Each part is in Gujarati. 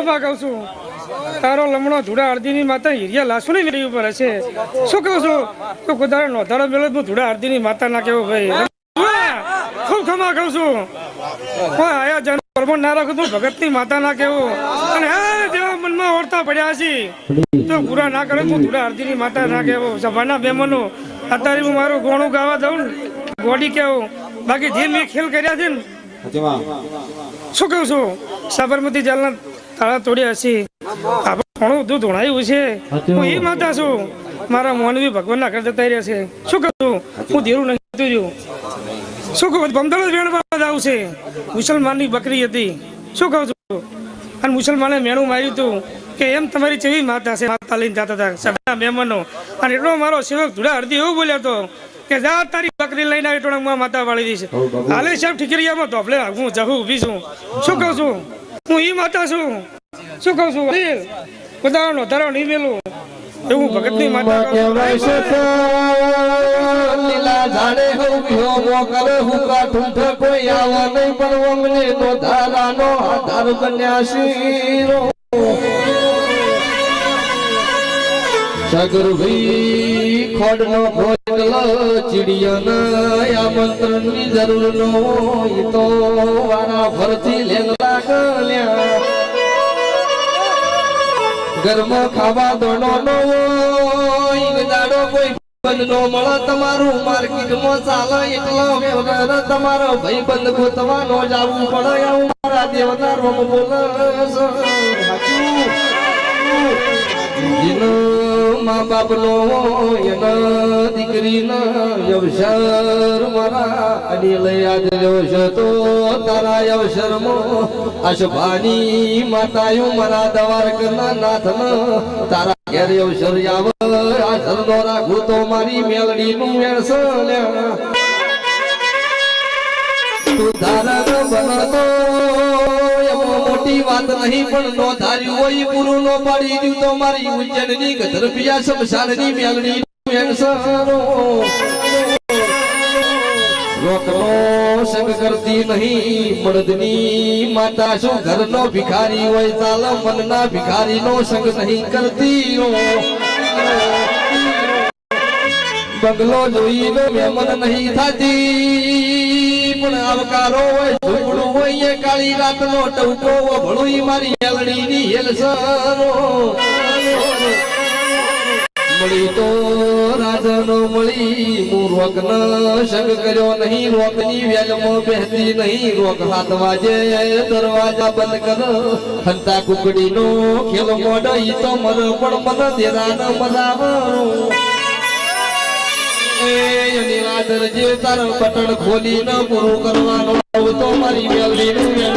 ખભા કહું છું. તારો લમણો ધૂડા અડધીની માતા હિરિયા લાસુની વેરી ઉપર હશે. શું કહું છું? તો કુદારો નોધાડો મેળો હું ધૂડા અડધીની માતા ના કેવો ભાઈ. ખૂબ ખમા કહું છું. કોઈ આયા જન પરમણ ના રાખું તું ભગતની માતા ના કેવું. અને હા જેવા મનમાં ઓળતા પડ્યા છે તો પૂરા ના કરે હું ધૂડા અડધીની માતા ના કેવો. સભાના બેમનો અત્યારે હું મારું ગોણું ગાવા જાઉં ગોડી કેવું. બાકી જે મેં ખેલ કર્યા છે ને શું કહું છું? સાબરમતી જેલના તાળા તોડ્યા છે આપણે ઘણું બધું ધોણાયું છે. હું એ માતા છું. મારા મોનવી ભગવાનના ઘર જતા રહ્યા છે. શું કહું હું ધીરું નથી જતું રહ્યું. શું કહું? બમદળ જ વેણવા આવું છે મુસલમાનની બકરી હતી. શું કહું છું? અને મુસલમાને મેણું માર્યું હતું કે એમ તમારી ચેવી માતા છે. માતા લઈને જતા હતા. સભાના મહેમાનો અને એટલો મારો સેવક ધૂળા અડધી એવું બોલ્યો હતો કે જા તારી બકરી લઈને આવી ટોળકમાં માતા વાળી દઈશ. હાલે સાહેબ ઠીકરિયામાં ધોપલે હું જહું ઊભી છું. શું કહું છું? હું એ માતા છું. શું કહું છું? વડીલ બધા નોધારો નહીં મેલું એવું ભગતની માતા કહેવાય છું. લીલા ઝાડે ઉભ્યો મોકલ હુકા ઠૂંઠ કોઈ આવા નહીં પણ અમને નો ધારાનો આધાર બન્યા શીરો સગરભાઈ ખોડનો ખોટલ ચીડિયાના આમંત્રણની જરૂર નો તો વારા ફરથી લેલા ગલ્યા ઘરમાં ખાવા દોડો નો હોય દાડો કોઈ બંધ નો મળે, તમારું માર્કેટમાં ચાલે એટલો વ્યવહાર, તમારો ભાઈ બંધ ગોતવાનો જાવું પડે, આવું મારા દેવદાર બોલે મા બાપ નો એના દીકરીના અવસર મારા અનિલ યાદ છે તો તારા અવસરમાં અશભાની માતાયું મારા દવાર કરના નાથન તારા ઘેર અવસર આવ. આ ધરનો રાખું તો મારી મેલડી નું વેણસણ તું ધારણ બનતો મોટી વાત નહીં, પણ નો ધાર્યું હોય પૂરું નો પાડી દીધું તો મારી ઉજ્જૈનની કરતી નહીં મળદની માતા શું ઘરનો ભિખારી હોય, ચાલ મનના ભિખારીનો સંગ નહીં કરતી. બંગલો જોઈને મેમન નહીં થતી. પણ આવકારો હોય ઝૂંપડું હોય, એ કાળી રાતનો ટવકો ભણું મારી હેલડીની હેલસરો મળી તો રાજાનો મળી, હું રોકન શંગ કર્યો નહીં, રોકની વેલમો બેહતી નહીં, રોક હાથ વાજે, દરવાજા બંધ કર. હંતા કુકડીનો ખેલ મોડ ઈ તો મર પણ મન દેરાન મજાવરો એની આદર જે તાર બટન ખોલી ન પૂરું કરવાનો તો મારી મેલડી નું એ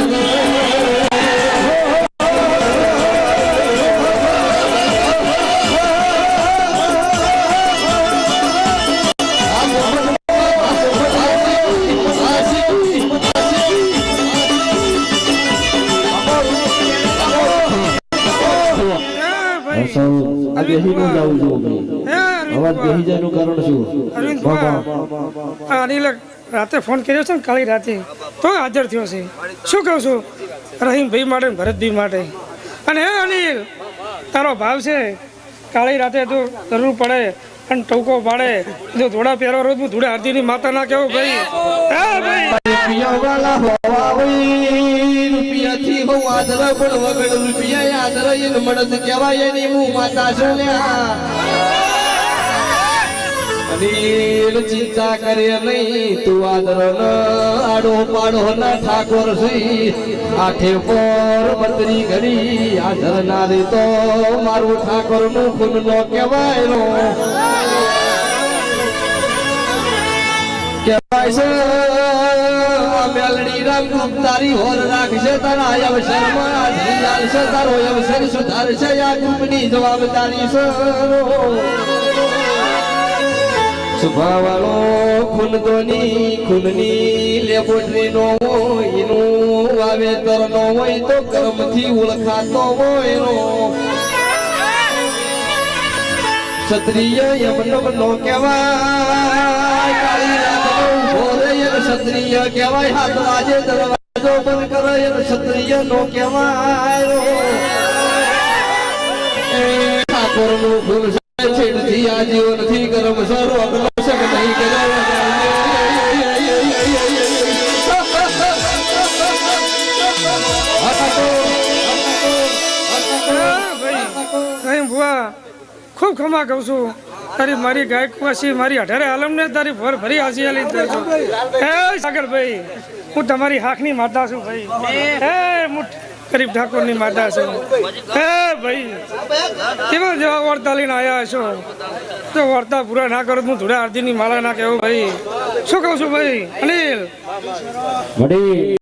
ભાઈ સૌ આ બેહીને જ છું અવાજ બેહી જાય નું કારણ શું? અનિલ રાતે ફોન કર્યો છે ને કાળી રાતે તો હાજર થયો છે. શું કહું છું? રહીમભાઈ માટે ને ભરતભાઈ માટે. અને હે અનિલ તારો ભાવ છે? કાળી રાતે તો જરૂર પડે અને ટોકો પાડે. જો ધોળા પહેરો રોજ હું ધૂળા આરતીની માતા ના કેવું ભાઈ. હે ભાઈ. રૂપિયા વાળા હોવા હોય રૂપિયાથી હું આદર પણ વગડ રૂપિયા આદર મળદ કહેવાય એની હું માતા છું લ્યા. અનિલ ચિંતા કરે નહીં, તું આદર આડો પાડો ના ઠાકોર સુઈ આઠે પર બત્રી ઘડી આદર ના રે તો મારું ઠાકોરનું ખૂન નો કહેવાય નો કહેવાય છે મેલડી રામ રૂપ તારી હોર રાખશે તારા અવસરમાં. હાજરી લાલશે તારો અવસર સુધારશે આ ગ્રુપની જવાબદારી છે. સ્વભાવવાળો ખુલદોની ખુલની લેબોટરી નો હોય, એનું વાવેતર નો હોય તો કર્મથી ઓળખાતો હોય. નો ક્ષત્રિય યમનમ નો કહેવાય ક્ષત્રિય કહેવાય, હાથ વાજે દરવાજો બંધ કરે ક્ષત્રિય નો કહેવાય. ઠાકોરનું ફૂલ છે છેડથી આ કર્મ કરમ સરો ખૂબ ખમા કહું છું. તારી મારી ગાયક પછી મારી અઢારે આલમને તારી ભર ભરી હાસી આલી દઉં છું. હે સાગરભાઈ, હું તમારી હાકની માતા છું ભાઈ. હે હું ગરીબ ઠાકોરની માતા છું. હે ભાઈ, કેવા જેવા વર્તા લઈને આવ્યા છો તો વર્તા પૂરા ના કરો હું ધૂળા આરતીની માળા ના કહેવું ભાઈ. શું કહું છું ભાઈ? અનિલ.